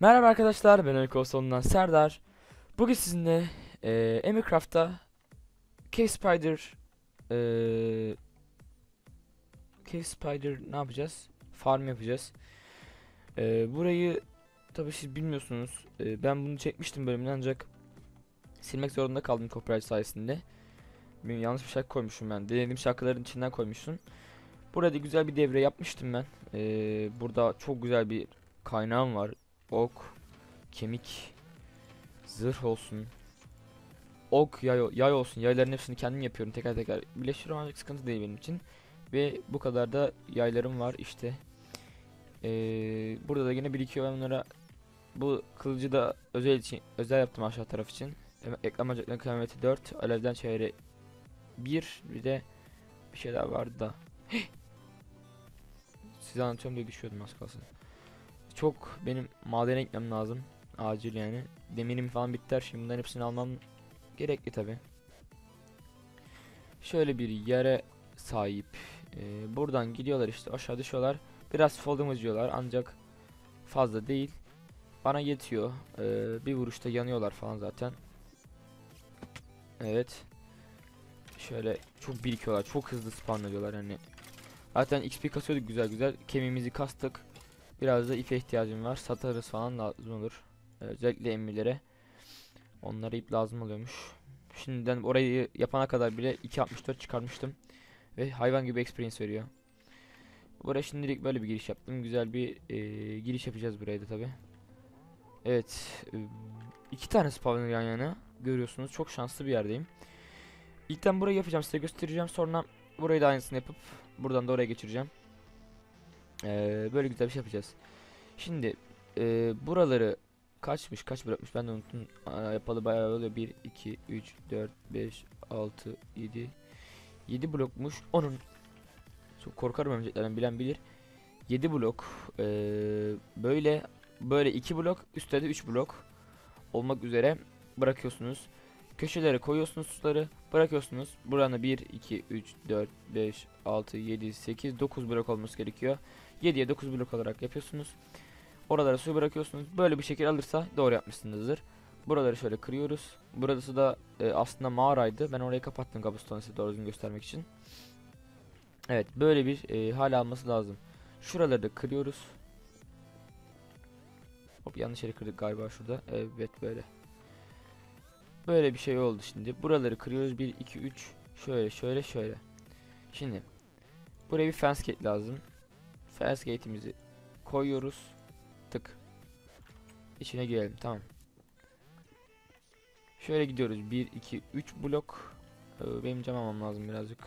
Merhaba arkadaşlar ben Ölkoson'dan Serdar. Bugün sizinle eee Emircraft'ta Cave Spider eee Cave Spider ne yapacağız? Farm yapacağız. Eee, burayı tabii siz bilmiyorsunuz. Eee, ben bunu çekmiştim bölümden ancak silmek zorunda kaldım copyright sayesinde. Bir yanlış bir şarkı koymuşum ben. Denediğim şarkıların içinden koymuşsun. Burada güzel bir devre yapmıştım ben. Eee, burada çok güzel bir kaynağım var ok, kemik, zırh olsun. Ok, yay, yay olsun. Yayların hepsini kendim yapıyorum teker teker. Birleştiriyorum ancak sıkıntı değil benim için. Ve bu kadar da yaylarım var işte. Ee, burada da yine birikiyor ben bunlara bu kılıcı da özel için özel yaptım aşağı taraf için. Em- Eklem bacaklarının kıyameti 4, alevden çevre 1, bir de bir şey daha vardı da. Size anlatıyorum diye düşüyordum az kalsın. Çok benim madene gitmem lazım. Acil yani. Demirim falan bitti her şey. Bunların hepsini almam gerekli tabi. Şöyle bir yere sahip. Ee, buradan gidiyorlar işte aşağı düşüyorlar. Biraz folding diyorlar ancak fazla değil. Bana yetiyor. Ee, bir vuruşta yanıyorlar falan zaten. Evet. Şöyle çok birikiyorlar. Çok hızlı spawn ediyorlar yani. Zaten XP kasıyorduk güzel güzel. Kemiğimizi kastık. Biraz da ipe ihtiyacım var. Satarız falan lazım olur. Ee, Özellikle emirlere. Onlara ip lazım oluyormuş. Şimdiden orayı yapana kadar bile 2.64 çıkarmıştım. Ve hayvan gibi experience veriyor. Buraya şimdilik böyle bir giriş yaptım. Güzel bir e, giriş yapacağız buraya da tabi. Evet. e, iki tane spawner yan yana. Görüyorsunuz. Çok şanslı bir yerdeyim. İlkten burayı yapacağım. Size göstereceğim. Sonra burayı da aynısını yapıp buradan da oraya geçireceğim. Ee, böyle güzel bir şey yapacağız. Şimdi e, buraları kaçmış kaç bırakmış ben de unuttum. Aa, yapalı bayağı oluyor. 1, 2, 3, 4, 5, 6, 7. 7 blokmuş. Onun çok korkarım örümceklerden bilen bilir. 7 blok. Ee, böyle böyle 2 blok üstte de 3 blok olmak üzere bırakıyorsunuz. Köşelere koyuyorsunuz suları bırakıyorsunuz. Buranın 1, 2, 3, 4, 5, 6, 7, 8, 9 blok olması gerekiyor. 7'ye 9 blok olarak yapıyorsunuz. Oralara su bırakıyorsunuz. Böyle bir şekil alırsa doğru yapmışsınızdır. Buraları şöyle kırıyoruz. Burası da e, aslında mağaraydı. Ben orayı kapattım kabuston size doğru göstermek için. Evet böyle bir e, hal alması lazım. Şuraları da kırıyoruz. Hop yanlış yere kırdık galiba şurada. Evet böyle. Böyle bir şey oldu şimdi. Buraları kırıyoruz. 1, 2, 3. Şöyle şöyle şöyle. Şimdi. Buraya bir fence gate lazım. Fence gate'imizi koyuyoruz. Tık. İçine girelim. Tamam. Şöyle gidiyoruz. 1, 2, 3 blok. Ee, benim cam almam lazım birazcık.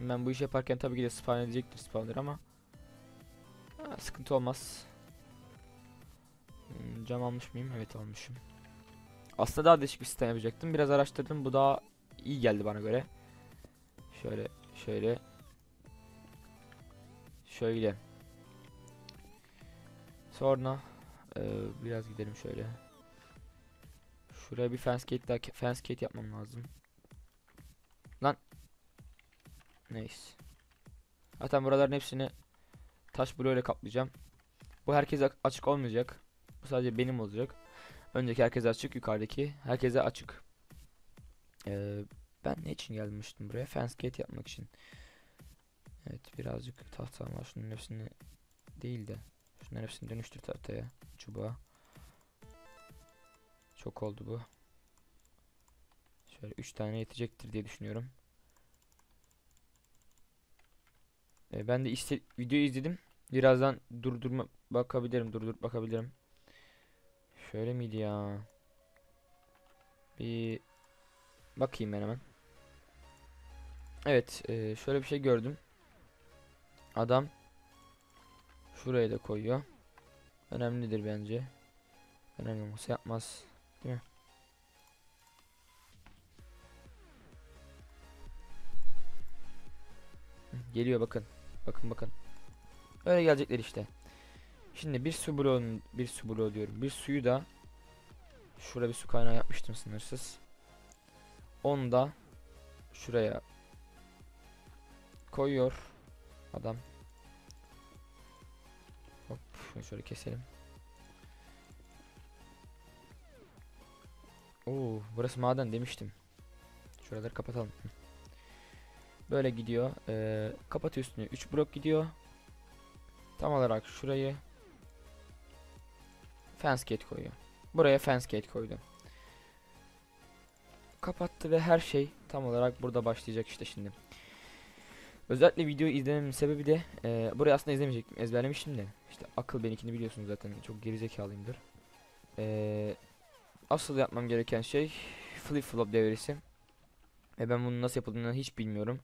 Ben bu işi yaparken tabii ki de spawn edecektir spawner ama ha, sıkıntı olmaz. Cam almış mıyım? Evet almışım. Aslında daha değişik bir sistem yapacaktım. Biraz araştırdım. Bu daha iyi geldi bana göre. Şöyle şöyle şöyle. Sonra e, biraz gidelim şöyle. Şuraya bir fence gate daha fence gate yapmam lazım. Lan. Neyse. Zaten buraların hepsini taş bloğuyla kaplayacağım. Bu herkese açık olmayacak. Bu sadece benim olacak. Önceki herkese açık, yukarıdaki herkese açık. Ee, ben ne için gelmiştim buraya? Gate yapmak için. Evet birazcık tahtam var. Şunun hepsini değil de. Şunların hepsini dönüştür tahtaya. Çubuğa. Çok oldu bu. Şöyle 3 tane yetecektir diye düşünüyorum. Ee, ben de işte videoyu izledim. Birazdan durdurma bakabilirim, durdurup bakabilirim. Şöyle miydi ya? Bir bakayım ben hemen. Evet, e, şöyle bir şey gördüm. Adam şuraya da koyuyor. Önemlidir bence. Önemli olmasa yapmaz. Değil mi? Geliyor bakın. Bakın bakın. Öyle gelecekler işte. Şimdi bir su bloğunun bir su bloğu diyorum. Bir suyu da Şuraya bir su kaynağı yapmıştım sınırsız. Onu da şuraya koyuyor adam. Hop şöyle keselim. Oo burası maden demiştim. Şuraları kapatalım. Böyle gidiyor. Ee, kapatıyor üstünü. 3 blok gidiyor. Tam olarak şurayı fence gate koyuyor. Buraya fence gate koydum. Kapattı ve her şey tam olarak burada başlayacak işte şimdi. Özellikle videoyu izlememin sebebi de e, burayı aslında izlemeyecektim. Ezberlemiştim de. İşte akıl benimkini biliyorsunuz zaten. Çok gerizekalıyımdır. E, asıl yapmam gereken şey flip flop devresi. Ve ben bunun nasıl yapıldığını hiç bilmiyorum.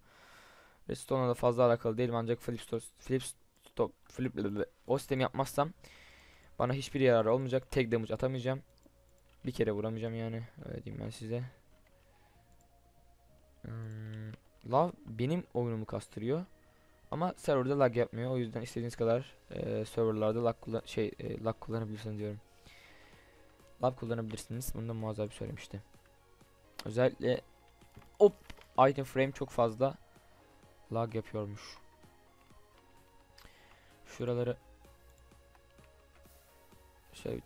Restone'la da fazla alakalı değilim ancak flip stop flip stop flip o sistemi yapmazsam bana hiçbir yararı olmayacak. Tek damage atamayacağım. Bir kere vuramayacağım yani. Öyle diyeyim ben size. Hmm, Lav benim oyunumu kastırıyor. Ama serverda lag yapmıyor. O yüzden istediğiniz kadar e, serverlarda lag, kullan şey, e, lag kullanabilirsiniz diyorum. Lag kullanabilirsiniz. Bunu da Muaz abi söylemişti. Özellikle hop item frame çok fazla lag yapıyormuş. Şuraları şey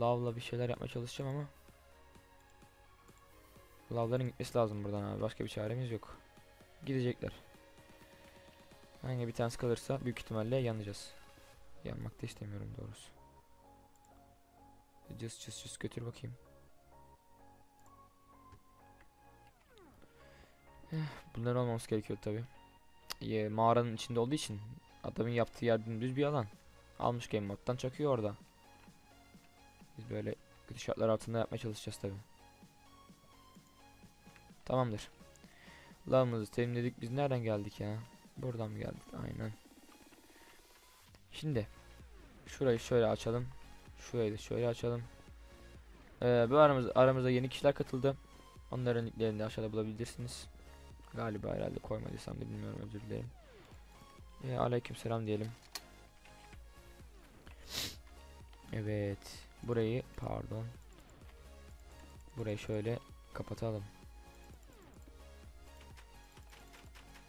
lavla bir şeyler yapmaya çalışacağım ama lavların gitmesi lazım buradan abi. Başka bir çaremiz yok. Gidecekler. Hangi bir tanesi kalırsa büyük ihtimalle yanacağız. Yanmak da istemiyorum doğrusu. Cız cız cız götür bakayım. Eh, Bunların olmaması gerekiyor tabi. Mağaranın içinde olduğu için adamın yaptığı yer dümdüz bir alan. Almış game moddan çakıyor orada. Biz böyle kötü şartlar altında yapmaya çalışacağız tabi. Tamamdır. Lavımızı temizledik. Biz nereden geldik ya? Buradan mı geldik? Aynen. Şimdi şurayı şöyle açalım. Şurayı da şöyle açalım. Ee, bu aramız, aramıza yeni kişiler katıldı. Onların linklerini de aşağıda bulabilirsiniz. Galiba herhalde koymadıysam da bilmiyorum özür dilerim. Ee, aleykümselam diyelim. Evet. Burayı pardon. Burayı şöyle kapatalım.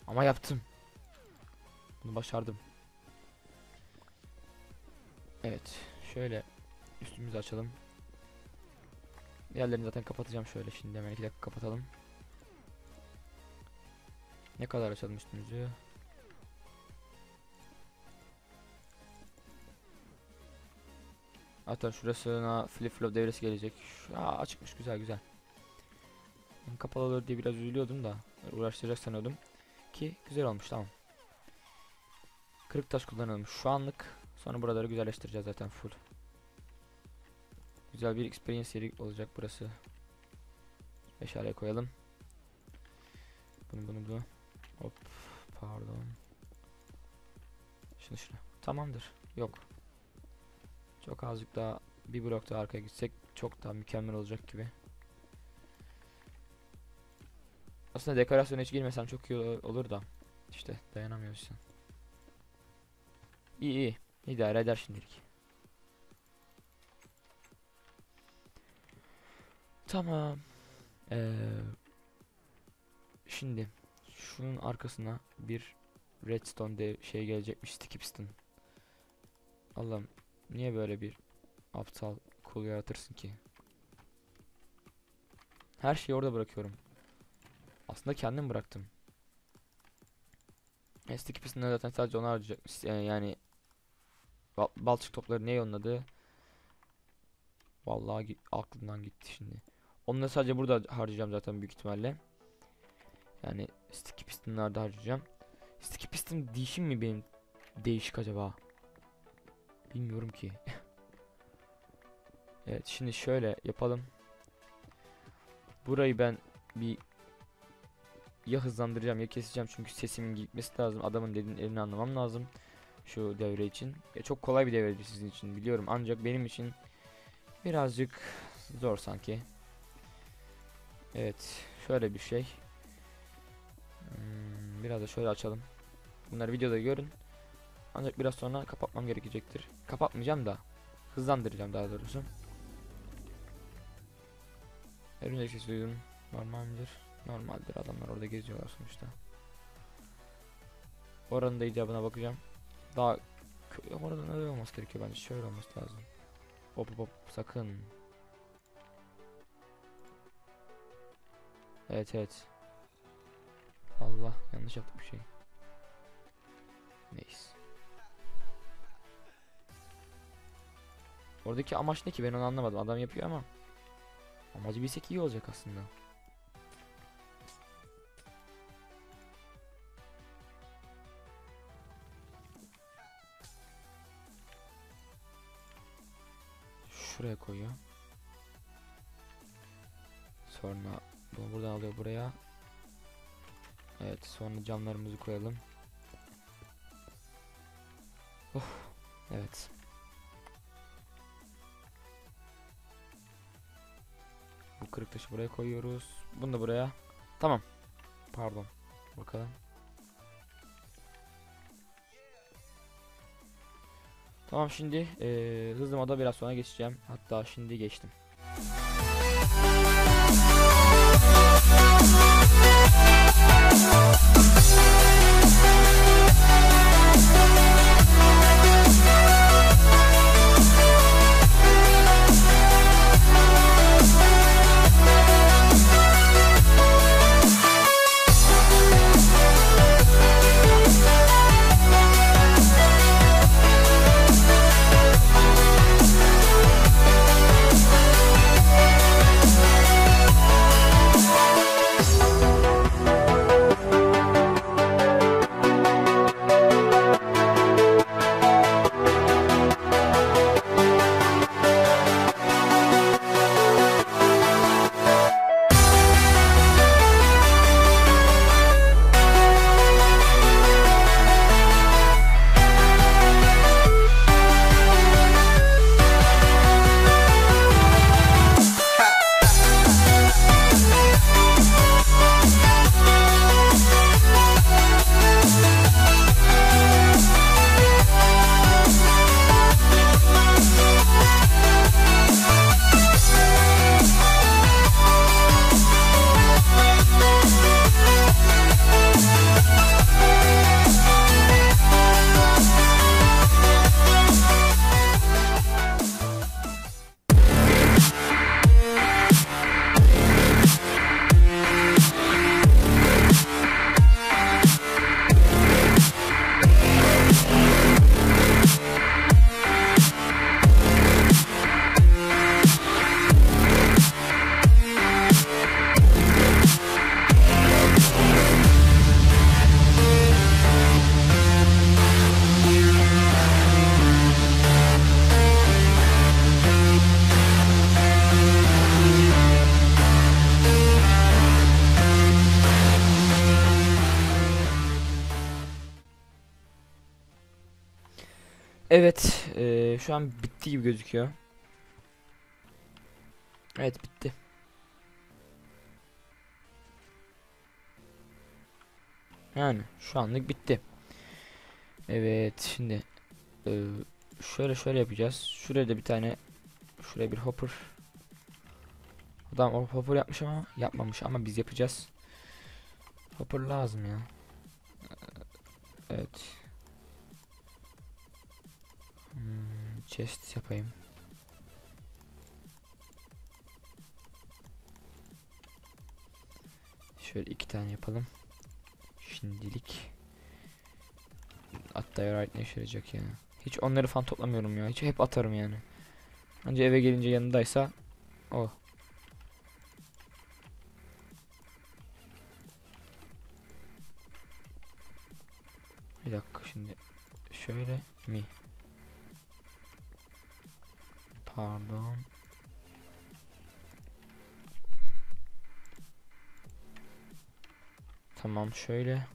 Ama yaptım. Bunu başardım. Evet. Şöyle üstümüzü açalım. Diğerlerini zaten kapatacağım şöyle şimdi hemen iki dakika kapatalım. Ne kadar açalım üstümüzü? Hatta şurasına flip flop devresi gelecek. Aa, açıkmış güzel güzel. Ben Kapalı olur diye biraz üzülüyordum da uğraştıracak sanıyordum. Ki güzel olmuş tamam. Kırık taş kullanalım şu anlık. Sonra buraları güzelleştireceğiz zaten full. Güzel bir experience yeri olacak burası. Meşale koyalım. Bunu bunu bunu. Hop pardon. Şunu şunu. Tamamdır. Yok. Çok azıcık daha bir blok daha arkaya gitsek çok daha mükemmel olacak gibi. Aslında dekorasyona hiç girmesem çok iyi ol- olur da. İşte dayanamıyorsun. İyi iyi. İdare eder şimdilik. Tamam. Ee, şimdi şunun arkasına bir redstone de şey gelecekmiş sticky piston. Allah'ım niye böyle bir aptal kul yaratırsın ki? Her şeyi orada bırakıyorum. Aslında kendim bıraktım. E, sticky piston'da zaten sadece onu harcayacakmış. Yani, yani bal balçık topları ne onun adı? Vallahi git, aklımdan gitti şimdi. Onu da sadece burada harcayacağım zaten büyük ihtimalle. Yani sticky pistonlarda harcayacağım. Sticky piston değişim mi benim değişik acaba? Bilmiyorum ki. evet şimdi şöyle yapalım. Burayı ben bir ya hızlandıracağım ya keseceğim çünkü sesimin gitmesi lazım. Adamın dediğini anlamam lazım. Şu devre için. Ya çok kolay bir devredir sizin için biliyorum ancak benim için birazcık zor sanki. Evet şöyle bir şey. Hmm, biraz da şöyle açalım. Bunları videoda görün. Ancak biraz sonra kapatmam gerekecektir. Kapatmayacağım da hızlandıracağım daha doğrusu. Örümcek sesi duydum. Normal midir? Normaldir. Adamlar orada geziyorlar sonuçta. Oranın da icabına bakacağım. Daha orada öyle olması gerekiyor bence. Şöyle olması lazım. Hop hop hop sakın. Evet evet. Allah yanlış yaptık bir şey. Neyse. Oradaki amaç ne ki ben onu anlamadım. Adam yapıyor ama amacı bilsek iyi olacak aslında. Şuraya koyuyor. Sonra bunu buradan alıyor buraya. Evet sonra camlarımızı koyalım. Of. Evet. Bu kırık taşı buraya koyuyoruz. Bunu da buraya. Tamam. Pardon. Bakalım. Tamam şimdi eee hızlı moda biraz sonra geçeceğim. Hatta şimdi geçtim. Evet, eee, şu an bitti gibi gözüküyor. Evet, bitti. Yani şu anlık bitti. Evet, şimdi eee, şöyle şöyle yapacağız. Şuraya da bir tane şuraya bir hopper. Adam hopper yapmış ama yapmamış ama biz yapacağız. Hopper lazım ya. Evet. Hmm, chest yapayım. Şöyle iki tane yapalım. Şimdilik. Hatta right ne işe ya. Hiç onları falan toplamıyorum ya. Hiç hep atarım yani. Anca eve gelince yanındaysa o. Bir dakika şimdi şöyle mi? Pardon. Tamam şöyle.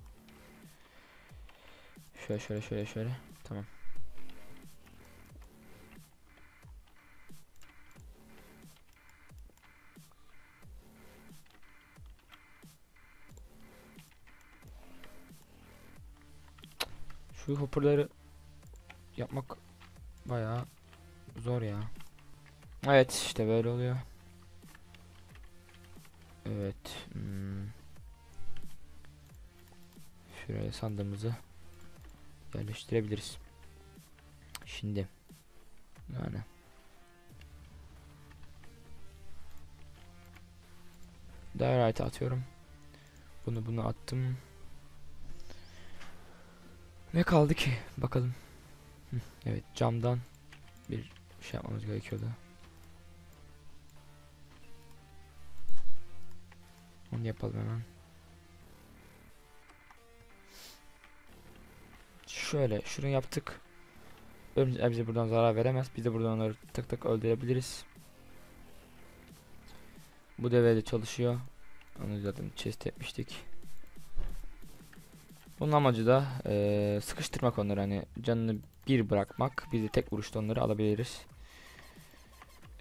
Şöyle şöyle şöyle şöyle. Tamam. Şu hopperları yapmak bayağı zor ya. Evet işte böyle oluyor. Evet. Hmm. Şuraya sandığımızı yerleştirebiliriz. Şimdi yani Diorite atıyorum. Bunu bunu attım. Ne kaldı ki? Bakalım. Evet camdan bir şey yapmamız gerekiyordu. Onu yapalım hemen. Şöyle şunu yaptık. Örümcekler bize buradan zarar veremez. Biz de buradan onları tık tık öldürebiliriz. Bu devrede çalışıyor. Onu zaten chest etmiştik. Bunun amacı da eee, sıkıştırmak onları hani canını bir bırakmak. Biz de tek vuruşta onları alabiliriz.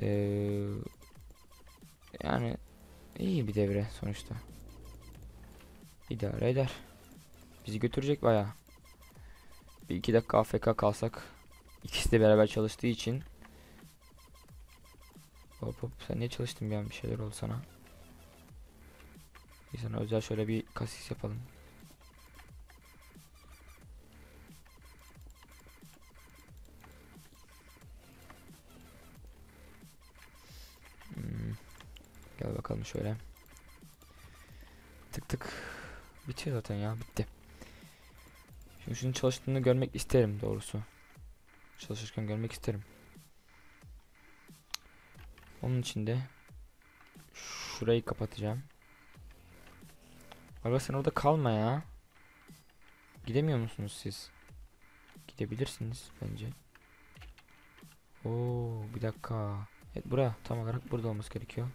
Eee, yani iyi bir devre sonuçta. İdare eder. Bizi götürecek bayağı. Bir iki dakika AFK kalsak ikisi de beraber çalıştığı için Hop hop sen niye çalıştın bir an bir şeyler oldu sana. Bir sana özel şöyle bir kasis yapalım. Bakalım şöyle. Tık tık. Bitiyor zaten ya bitti. Şimdi şunun çalıştığını görmek isterim doğrusu. Çalışırken görmek isterim. Onun için de şurayı kapatacağım. Aga sen orada kalma ya. Gidemiyor musunuz siz? Gidebilirsiniz bence. Oo bir dakika. Evet bura tam olarak burada olması gerekiyor.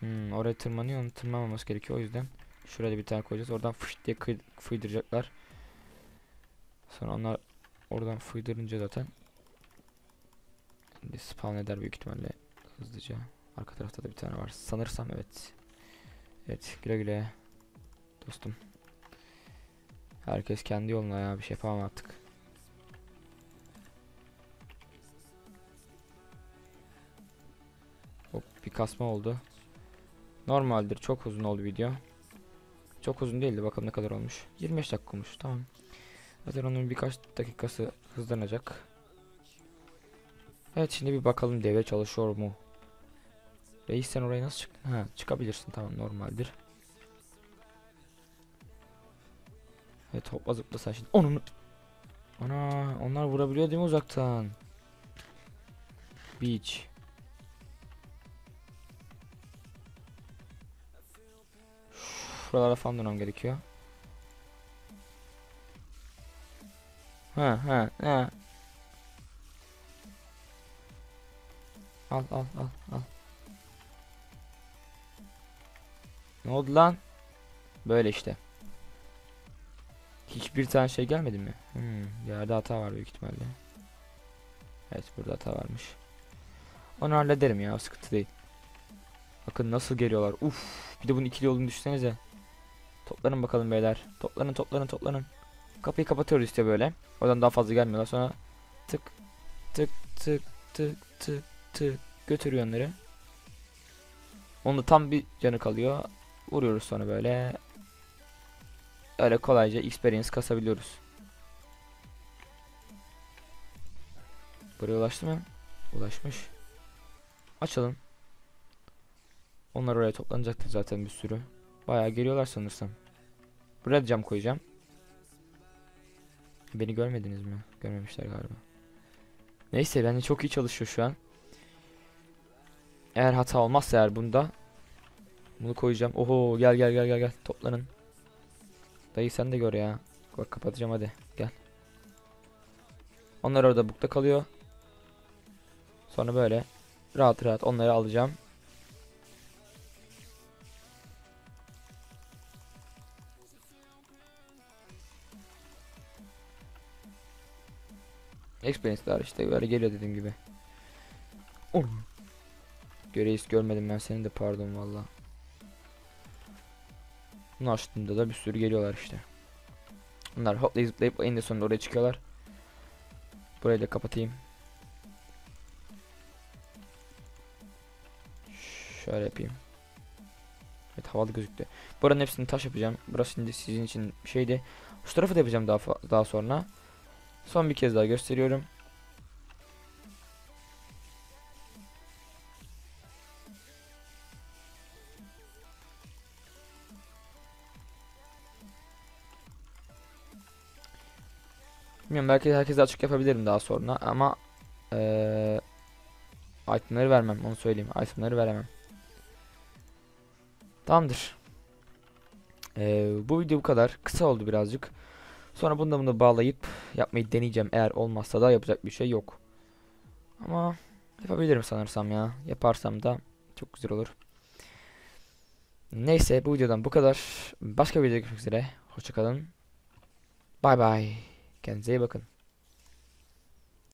Hmm, oraya tırmanıyor onu tırmanmaması gerekiyor. O yüzden şuraya da bir tane koyacağız. Oradan fış diye fıydıracaklar. Sonra onlar oradan fıydırınca zaten Şimdi spawn eder büyük ihtimalle hızlıca. Arka tarafta da bir tane var sanırsam evet. Evet güle güle dostum. Herkes kendi yoluna ya bir şey yapamam artık. Hop bir kasma oldu Normaldir. Çok uzun oldu video. Çok uzun değildi. Bakalım ne kadar olmuş. 25 dakika olmuş. Tamam. Zaten onun birkaç dakikası hızlanacak. Evet şimdi bir bakalım devre çalışıyor mu? Reis sen oraya nasıl çıktın? Ha çıkabilirsin tamam normaldir. Evet hopla zıpla sen şimdi. Onun. Ana onlar vurabiliyor değil mi uzaktan? Beach. Şuralara falan dönmem gerekiyor. Ha ha ha. Al al al al. Ne oldu lan? Böyle işte. Hiçbir tane şey gelmedi mi? Hmm, yerde hata var büyük ihtimalle. Evet burada hata varmış. Onu hallederim ya sıkıntı değil. Bakın nasıl geliyorlar. Uf, bir de bunun ikili olduğunu düşünsenize. Toplanın bakalım beyler. Toplanın toplanın toplanın. Kapıyı kapatıyoruz işte böyle. Oradan daha fazla gelmiyorlar. Sonra tık tık tık tık tık tık götürüyor onları. Onu tam bir canı kalıyor. Vuruyoruz sonra böyle. Öyle kolayca experience kasabiliyoruz. Buraya ulaştı mı? Ulaşmış. Açalım. Onlar oraya toplanacaktır zaten bir sürü. Bayağı geliyorlar sanırsam. Buraya cam koyacağım. Beni görmediniz mi? Görmemişler galiba. Neyse bence çok iyi çalışıyor şu an. Eğer hata olmazsa eğer bunda bunu koyacağım. Oho gel gel gel gel gel toplanın. Dayı sen de gör ya. Bak kapatacağım hadi gel. Onlar orada bukta kalıyor. Sonra böyle rahat rahat onları alacağım. Experience'lar işte böyle geliyor dediğim gibi. Oh. Göreyiz görmedim ben senin de pardon valla. Bunu açtığımda da bir sürü geliyorlar işte. Bunlar hoplayıp zıplayıp en de sonunda oraya çıkıyorlar. Burayı da kapatayım. Şöyle yapayım. Evet havalı gözüktü. Buranın hepsini taş yapacağım. Burası şimdi sizin için şeydi. Şu tarafı da yapacağım daha daha sonra. Son bir kez daha gösteriyorum. Bilmiyorum belki herkese açık yapabilirim daha sonra ama eee itemleri vermem onu söyleyeyim. Itemleri veremem. Tamamdır. Eee, bu video bu kadar. Kısa oldu birazcık. Sonra bunu da bunu bağlayıp yapmayı deneyeceğim. Eğer olmazsa da yapacak bir şey yok. Ama yapabilirim sanırsam ya. Yaparsam da çok güzel olur. Neyse bu videodan bu kadar. Başka bir videoda görüşmek üzere. Hoşçakalın. Bay bay. Kendinize iyi bakın.